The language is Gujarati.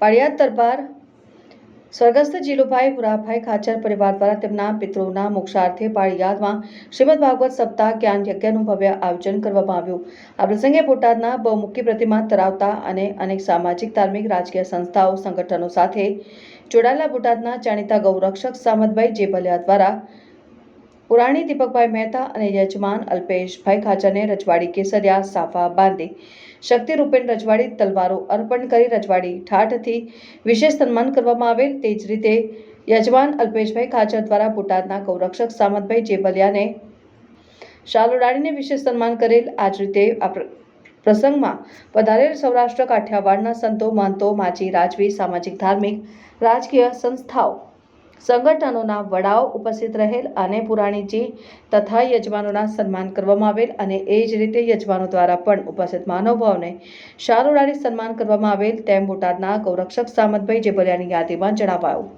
પાળિયાદ દરબાર સ્વર્ગસ્થ જીલુભાઈ ભુરાભાઈ ખાચર પરિવાર દ્વારા તેમના પિતૃના મોક્ષાર્થે પાળિયાદમાં શ્રીમદ ભાગવત સપ્તાહ જ્ઞાન યજ્ઞનું ભવ્ય આયોજન કરવામાં આવ્યું. આ પ્રસંગે બોટાદના બહુમુખી પ્રતિમા ધરાવતા અને અનેક સામાજિક, ધાર્મિક, રાજકીય સંસ્થાઓ, સંગઠનો સાથે જોડાયેલા બોટાદના જાણીતા ગૌરક્ષક સામતભાઈ જેબલિયા દ્વારા પુરાણી દીપકભાઈ મહેતા અને યજમાન અલ્પેશભાઈ ખાચરને રજવાડી કેસરિયા સાફા બાંધી શક્તિ રૂપેણ રજવાડી તલવારો અર્પણ કરી રજવાડી ઠાઠથી વિશેષ સન્માન કરવામાં આવેલ. તે જ રીતે યજમાન અલ્પેશભાઈ ખાચર દ્વારા બોટાદના ગૌરક્ષક સામતભાઈ જેબલિયાને શાલ ઉડાડીને વિશેષ સન્માન કરેલ. આ જ રીતે પ્રસંગમાં વધારેલ સૌરાષ્ટ્ર કાઠિયાવાડના સંતો મહંતો માજી, રાજવી, સામાજિક, ધાર્મિક, રાજકીય સંસ્થાઓ સંગઠનોના વડાઓ ઉપસ્થિત રહેલ અને પુરાણીજી તથા યજમાનોના સન્માન કરવામાં આવેલ અને એ જ રીતે યજમાનો દ્વારા પણ ઉપસ્થિત મહાનુભાવોને શાલ સન્માન કરવામાં આવેલ તેમ બોટાદના ગૌરક્ષક સામતભાઈ જેબલિયાની યાદીમાં જણાવાયું.